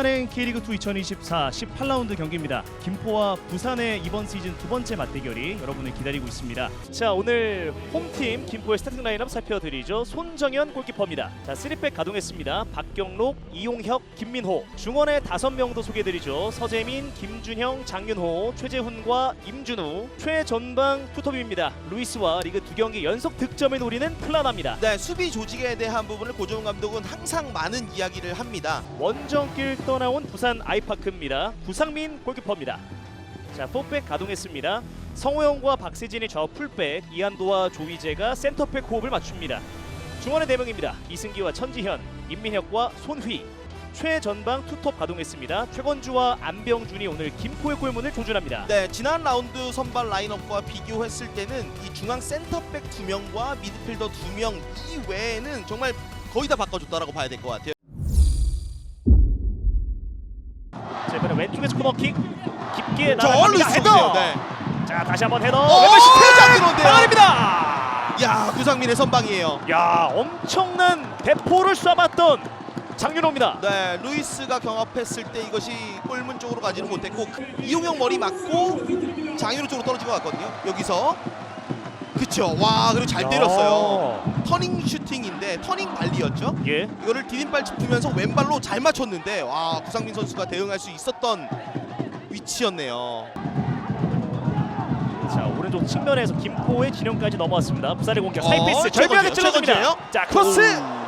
부산행 K리그2 2024 18라운드 경기입니다. 김포와 부산의 이번 시즌 두 번째 맞대결이 여러분을 기다리고 있습니다. 자 오늘 홈팀 김포의 스타팅 라인업 살펴드리죠. 손정현 골키퍼입니다. 자 3백 가동했습니다. 박경록, 이용혁, 김민호. 중원의 다섯 명도 소개드리죠. 서재민, 김준형, 장윤호, 최재훈과 임준우. 최전방 투톱입니다. 루이스와 리그 두 경기 연속 득점을 노리는 플라나입니다. 네, 수비 조직에 대한 부분을 고종훈 감독은 항상 많은 이야기를 합니다. 원정길 떠나온 부산 아이파크입니다. 구상민 골키퍼입니다. 자, 포백 가동했습니다. 성호영과 박세진이 좌우 풀백, 이한도와 조이재가 센터백 호흡을 맞춥니다. 중원의 네 명입니다. 이승기와 천지현, 임민혁과 손휘. 최전방 투톱 가동했습니다. 최건주와 안병준이 오늘 김포의 골문을 조준합니다. 네, 지난 라운드 선발 라인업과 비교했을 때는 이 중앙 센터백 두 명과 미드필더 두명 이외에는 정말 거의 다 바꿔줬다라고 봐야 될 것 같아요. 자, 이번에 왼쪽에서 코너킥 깊게 저 날아갑니다. 헤더. 네. 자, 다시 한번 헤더. 오, 왼발 슈팅! 잘 들어온대요. 강한입니다. 야, 구상민의 선방이에요. 야 엄청난 대포를 쏴봤던 장윤호입니다. 네, 루이스가 경합했을 때 이것이 골문 쪽으로 가지는 못했고 이용형 머리 맞고 장윤호 쪽으로 떨어진 것 같거든요. 여기서 그쵸. 와, 그리고 잘 때렸어요. 터닝 슈팅인데 터닝 발리였죠. 예. 이거를 디딤발 짚으면서 왼발로 잘 맞췄는데 와 구상민 선수가 대응할 수 있었던 위치였네요. 자 오른쪽 측면에서 김포의 진영까지 넘어왔습니다. 부산의 공격 어, 사이패스 절묘하게 최건재요, 찔러줍니다. 자 크로스 오.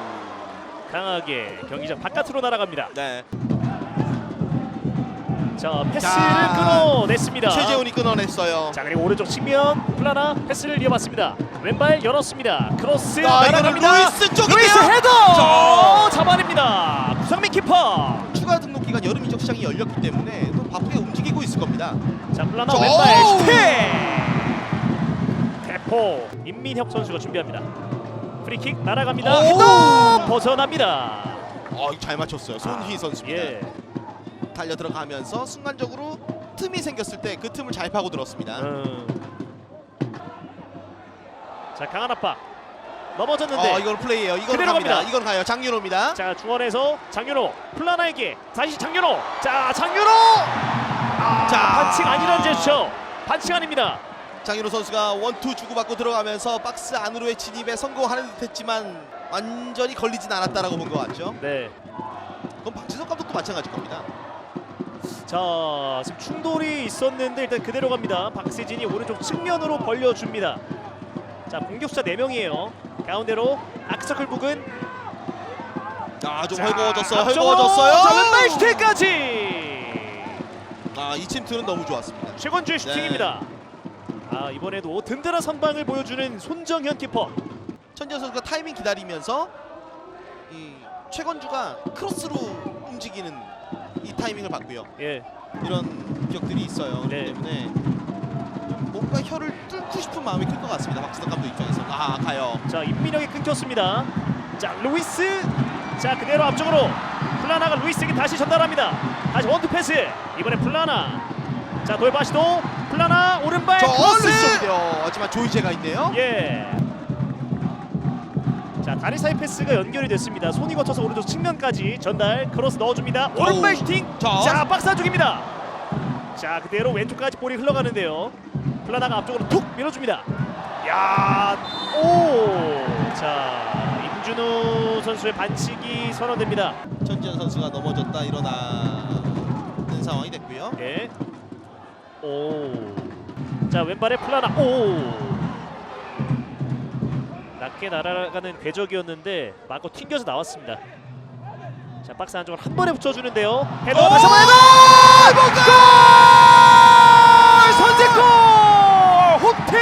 강하게 경기장 바깥으로 날아갑니다. 네. 자 패스를 자, 끊어냈습니다. 최재훈이 끊어냈어요. 자 그리고 오른쪽 측면 플라나 패스를 이어봤습니다. 왼발 열었습니다. 크로스 아, 이거는 날아갑니다. 루이스 쪽인데요. 루이스 헤더 자. 잡아냅니다. 구상민 키퍼. 추가 등록 기간 여름 이적 시장이 열렸기 때문에 또 바쁘게 움직이 고 있을 겁니다. 자 플라나 저- 왼발 오우! 슈팅 대포 임민혁 선수가 준비합니다 프리킥 날아갑니다 오우! 헤더 벗어납니다 어, 잘 맞췄어요. 손희 선수입니다. 예. 달려 들어가면서 순간적으로 틈이 생겼을 때 그 틈을 잘 파고 들었습니다. 음. 자 강한 압박 넘어졌는데 어, 이건 플레이예요. 이건 그대로 갑니다. 갑니다. 이건 가요. 장윤호입니다. 자 중원에서 장윤호 플라나에게 다시 장윤호 자 장윤호 아, 자. 반칙 아니라는 제스처 반칙 아닙니다 장윤호 선수가 원투 주고받고 들어가면서 박스 안으로의 진입에 성공하는 듯했지만 완전히 걸리진 않았다라고 본 것 같죠. 네. 그건 박지성 감독도 마찬가지일 겁니다. 자 지금 충돌이 있었는데 일단 그대로 갑니다 박세진이 오른쪽 측면으로 벌려줍니다 자 공격수자 4명이에요 가운데로 아크서클 북은 아, 좀 자, 헐거워졌어요. 앞쪽으로 헐거워졌어요. 자 왼발 슈팅까지 아, 이 침투는 너무 좋았습니다. 최건주의 슈팅입니다 아 이번에도 든든한 선방을 보여주는 손정현 키퍼 천재 선수가 타이밍 기다리면서 이 최건주가 크로스로 움직이는 이 타이밍을 봤고요. 예 이런 기억들이 있어요. 그렇기 네. 때문에 뭔가 혀를 뚫고 싶은 마음이 클 것 같습니다. 박지성 감독 입장에서. 아, 가요. 자 임민혁이 끊겼습니다 자 루이스 자 그대로 앞쪽으로 플라나가 루이스에게 다시 전달합니다 다시 원투 패스 이번에 플라나 자 돌바시도 플라나 오른발 저 크로스 얼른쪽인데요. 하지만 조이제가 있네요. 예. 자 다리 사이 패스가 연결이 됐습니다. 손이 거쳐서 오른쪽 측면까지 전달 크로스 넣어줍니다. 오른발. 슈팅. 자. 자 박스 안쪽입니다. 자 그대로 왼쪽까지 볼이 흘러가는데요. 플라나가 앞쪽으로 툭 밀어줍니다. 야, 오, 자 임준우 선수의 반칙이 선언됩니다. 천지현 선수가 넘어졌다 일어나는 상황이 됐고요. 예. 오. 자 왼발에 플라나. 오. 낮게 날아가는 궤적이었는데 맞고 튕겨서 나왔습니다. 자 박스 안쪽으로 한 번에 붙여주는데요. 헤더 오! 다시 한번 헤더. 골! 선제골! 홈팀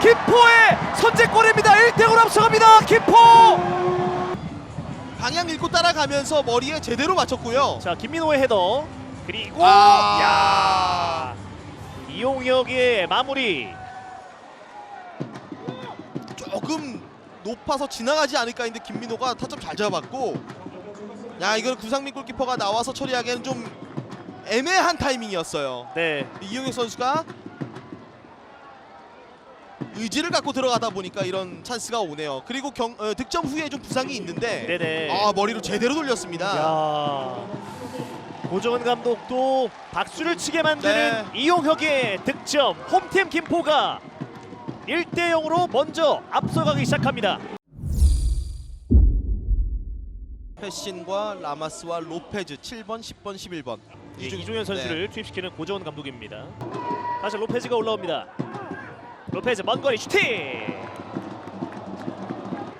김포의 선제골입니다. 1대0으로 앞서갑니다. 김포. 방향 읽고 따라가면서 머리에 제대로 맞췄고요. 자 김민호의 헤더 그리고 아. 야 이용혁의 마무리. 조금 높아서 지나가지 않을까 했는데 김민호가 타점 잘 잡았고 야 이걸 구상민 골키퍼가 나와서 처리하기에는 좀 애매한 타이밍이었어요. 네. 이용혁 선수가 의지를 갖고 들어가다 보니까 이런 찬스가 오네요. 그리고 경, 어, 득점 후에 좀 부상이 있는데 네네. 아 머리로 제대로 돌렸습니다. 야. 고정은 감독도 박수를 치게 만드는 이용혁의 득점. 홈팀 김포가 1대 0으로 먼저 앞서가기 시작합니다. 패신과 라마스와 로페즈 7번, 10번, 11번. 예, 이종현 선수를 투입시키는 고정원 감독입니다. 다시 로페즈가 올라옵니다. 로페즈 먼 거리 슈팅.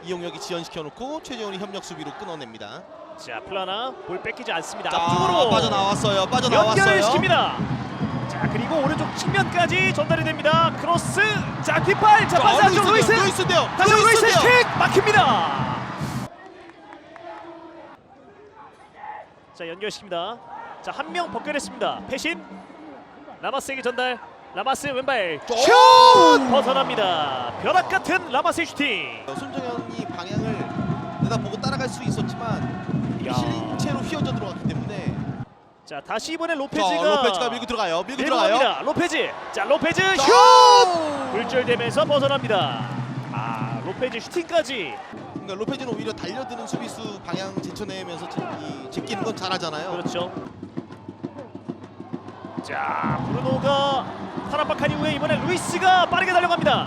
이용혁이 지연시켜 놓고 최재훈이 협력 수비로 끊어냅니다. 자 플라나 볼 뺏기지 않습니다. 자, 앞쪽으로 빠져나왔어요. 빠져나왔어요. 연결을 시킵니다. 자 그리고 오른쪽 측면까지 전달이 됩니다. 크로스. 자 뒷발. 자 자, 빠져 안쪽 루이스. 루이스인데요. 다시 루이스 루이스인데요. 킥 막힙니다. 자 연결시킵니다. 자 한 명 벗겨냈습니다. 패신. 라마스에게 전달. 라마스 왼발 슛! 슛 벗어납니다. 벼락 같은 라마스의 슈팅. 손정현이 방향을 내다보고 따라갈 수 있었지만 야. 실체로 휘어져 들어갔기 때문에 자 다시 이번에 자, 로페즈가 로페즈가 밀고 들어가요. 밀고 들어가요. 로페즈. 자 로페즈 슛. 슛! 굴절되면서 벗어납니다. 아 로페즈 슈팅까지. 그러니까 로페즈는 오히려 달려드는 수비수 방향 제쳐내면서 이, 제끼는 건 잘하잖아요. 그렇죠. 자 브루노가 탈압박한 이후에 이번에 루이스가 빠르게 달려갑니다.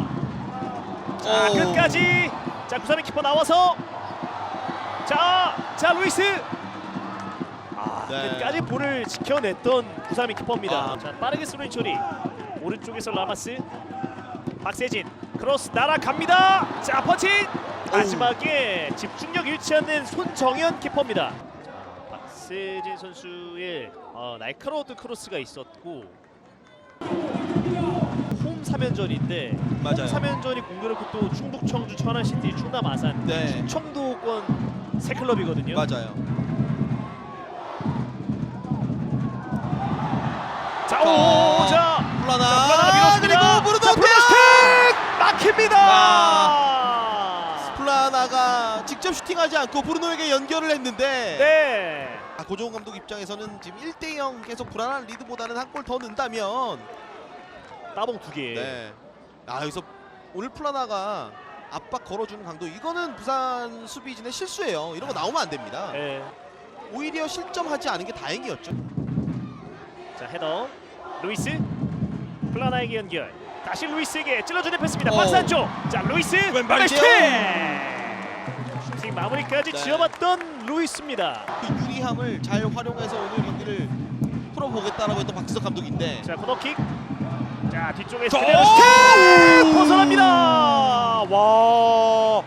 자 오. 끝까지 자 구삼의 키퍼 나와서 자, 자 루이스 아 네. 끝까지 볼을 지켜냈던 구삼의 키퍼입니다. 아. 자 빠르게 스로인 처리 오른쪽에서 라마스 박세진 크로스 날아갑니다. 자 펀칭 마지막에 집중력 잃지 않는 손정현 키퍼입니다. 자, 박세진 선수의 어, 날카로운 크로스가 있었고 홈 3연전인데 맞아요. 3연전이 공교롭고 또 충북, 청주, 천안시티, 충남, 아산, 네. 청도권 세 클럽이거든요. 맞아요. 자, 오, 자, 플라나, 자, 플라나 밀었습니다. 그리고 브루노 자, 브루노 막힙니다. 플라나가 직접 슈팅하지 않고 브루노에게 연결을 했는데 네. 아, 고종훈 감독 입장에서는 지금 1대0 계속 불안한 리드보다는 한 골 더 넣는다면 따봉 두 개. 네. 아 여기서 오늘 플라나가 압박 걸어주는 강도 이거는 부산 수비진의 실수예요. 이런 거 나오면 안 됩니다. 네. 오히려 실점하지 않은 게 다행이었죠. 자, 헤더. 루이스. 플라나에게 연결. 다시 루이스에게 찔러주는 패스입니다. 어. 박스 안쪽. 자, 루이스 왼발 슈팅. 슈팅 마무리까지 네. 지어봤던 루이스입니다. 그 유리함을 잘 활용해서 오늘 경기를 풀어보겠다라고 했던 박지석 감독인데 자 코너킥 자 뒤쪽에서 자, 그대로 오! 슈팅 벗어납니다 와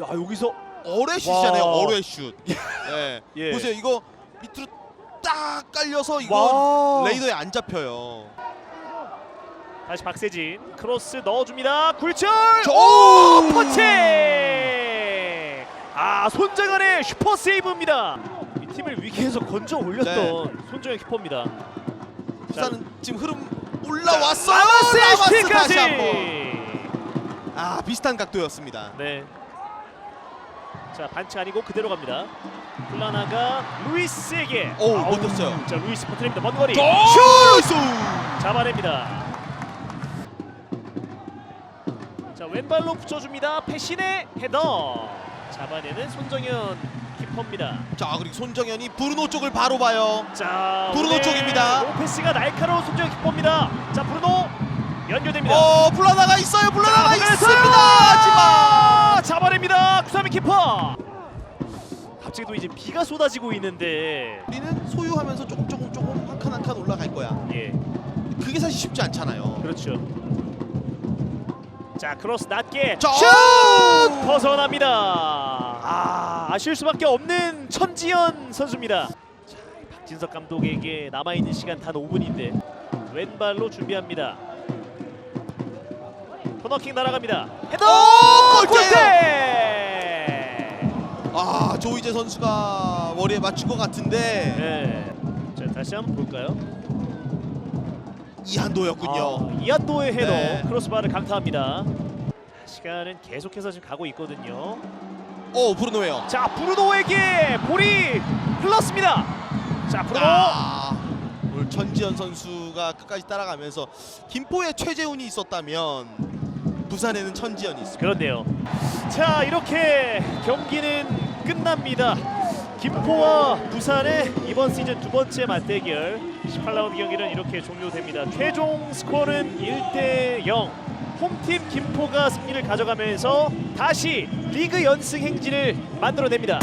야, 여기서 어뢰 슛이잖아요. 와. 어뢰 슛. 네. 예. 보세요. 이거 밑으로 딱 깔려서 와. 이거 레이더에 안 잡혀요. 다시 박세진 크로스 넣어줍니다 굴절 저- 오 오! 퍼치 아 손정현의 슈퍼 세이브입니다 이 팀을 위기에서 건져 올렸던 네. 손정현 키퍼입니다 부산은 지금 흐름 라마스의 라마스 슈팅까지 한번. 아 비슷한 각도였습니다. 네. 자 반칙 아니고 그대로 갑니다. 플라나가 루이스에게. 오, 아우, 버텼어요. 자 루이스 퍼트립니다. 먼 거리. 슛! 잡아냅니다. 자 왼발로 붙여줍니다. 패신의 헤더. 잡아내는 손정현 키퍼입니다. 자 그리고 손정현이 브루노 쪽을 바로 봐요. 자 브루노 오늘 쪽입니다. 로페스가 날카로운 손정현 키퍼입니다. 자 브루노 연결됩니다. 어 플라나가 있어요. 플라나가 자, 있습니다. 하지만 잡아냅니다. 구삼이 키퍼. 갑자기 또 이제 비가 쏟아지고 있는데 우리는 소유하면서 조금 조금 조금 한 칸 한 칸 올라갈 거야. 예 그게 사실 쉽지 않잖아요. 그렇죠. 자 크로스 낮게 자, 슛 오! 벗어납니다. 아 아쉬울 수밖에 없는 천지현 선수입니다. 자 박진석 감독에게 남아 있는 시간 단 5분인데 왼발로 준비합니다. 코너킥 날아갑니다. 헤더 오! 골대! 아 조이제 선수가 머리에 맞춘 것 같은데 네. 자 다시 한번 볼까요? 이한도였군요. 아, 이한도의 헤더 네. 크로스바를 강타합니다. 시간은 계속해서 지금 가고 있거든요. 오 브루노예요. 자 브루노에게 볼이 흘렀습니다. 자 브루노 아, 오늘 천지현 선수가 끝까지 따라가면서 김포에 최재훈이 있었다면 부산에는 천지현이 있습니다. 그렇네요. 자 이렇게 경기는 끝납니다. 김포와 부산의 이번 시즌 두 번째 맞대결 18라운드 경기는 이렇게 종료됩니다. 최종 스코어는 1대 0. 홈팀 김포가 승리를 가져가면서 다시 리그 연승 행진을 만들어냅니다.